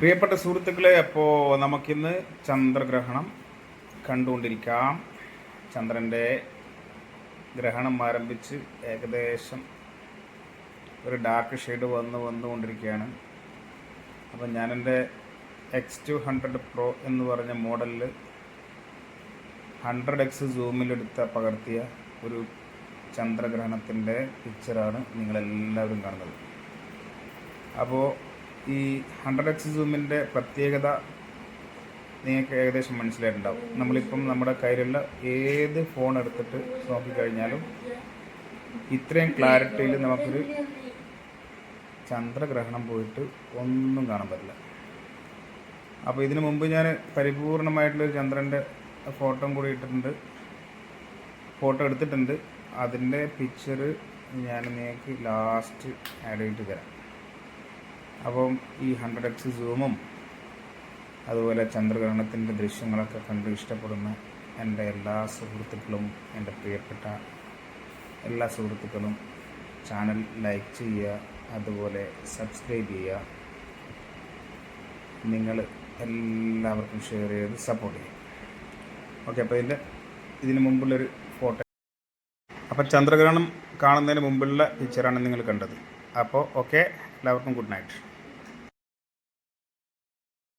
പ്രിയപ്പെട്ട സുഹൃത്തുക്കളെ അപ്പോൾ നമുക്കിന്ന് ചന്ദ്രഗ്രഹണം കണ്ടുകൊണ്ടിരിക്കാം. ചന്ദ്രന്റെ ഗ്രഹണം ആരംഭിച്ച് ഏകദേശം ഒരു ഡാർക്ക് ഷെയ്ഡ് വന്ന് വന്നുകൊണ്ടിരിക്കുകയാണ്. അപ്പം ഞാനെന്റെ എക്സ് ടു ഹൺഡ്രഡ് പ്രോ എന്ന് പറഞ്ഞ മോഡലിൽ ഹൺഡ്രഡ് എക്സ് സൂമിലെടുത്ത പകർത്തിയ ഒരു ചന്ദ്രഗ്രഹണത്തിന്റെ പിക്ചറാണ് നിങ്ങളെല്ലാവരും കാണുന്നത്. അപ്പോൾ ഈ ഹൺഡ്രഡ് എക്സ് സൂമിന്റെ പ്രത്യേകത നിങ്ങൾക്ക് ഏകദേശം മനസ്സിലായിട്ടുണ്ടാവും. നമ്മളിപ്പം നമ്മുടെ കയ്യിലുള്ള ഏത് ഫോൺ എടുത്തിട്ട് നോക്കിക്കഴിഞ്ഞാലും ഇത്രയും ക്ലാരിറ്റിയിൽ നമുക്കൊരു ചന്ദ്രഗ്രഹണം പോയിട്ട് ഒന്നും കാണാൻ പറ്റില്ല. അപ്പോൾ ഇതിനു മുമ്പ് ഞാൻ പരിപൂർണമായിട്ടുള്ളൊരു ചന്ദ്രന്റെ ഫോട്ടോ കൂടി ഇട്ടിട്ടുണ്ട്. ഫോട്ടോ എടുത്തിട്ടുണ്ട്. അതിന്റെ പിക്ചർ ഞാൻ നിങ്ങൾക്ക് ലാസ്റ്റ് ആഡ് ചെയ്തിട്ട് തരാം. അപ്പം ഈ ഹൺഡ്രഡ് എക്സ് സൂമും അതുപോലെ ചന്ദ്രഗ്രഹണത്തിന്റെ ദൃശ്യങ്ങളൊക്കെ കണ്ട് ഇഷ്ടപ്പെടുന്ന എന്റെ എല്ലാ സുഹൃത്തുക്കളും എന്റെ പ്രിയപ്പെട്ട എല്ലാ സുഹൃത്തുക്കളും ചാനൽ ലൈക്ക് ചെയ്യുക അതുപോലെ സബ്സ്ക്രൈബ് ചെയ്യുക. നിങ്ങൾ എല്ലാവർക്കും ഷെയർ ചെയ്ത് സപ്പോർട്ട് ചെയ്യും ഓക്കെ അപ്പോൾ ഇതിന്റെ ഇതിന് മുമ്പുള്ളൊരു ഫോട്ടോ. അപ്പോൾ ചന്ദ്രഗ്രഹണം കാണുന്നതിന് മുമ്പുള്ള പിക്ചറാണ് നിങ്ങൾ കണ്ടത്. അപ്പോൾ ഓക്കെ എല്ലാവർക്കും ഗുഡ് നൈറ്റ്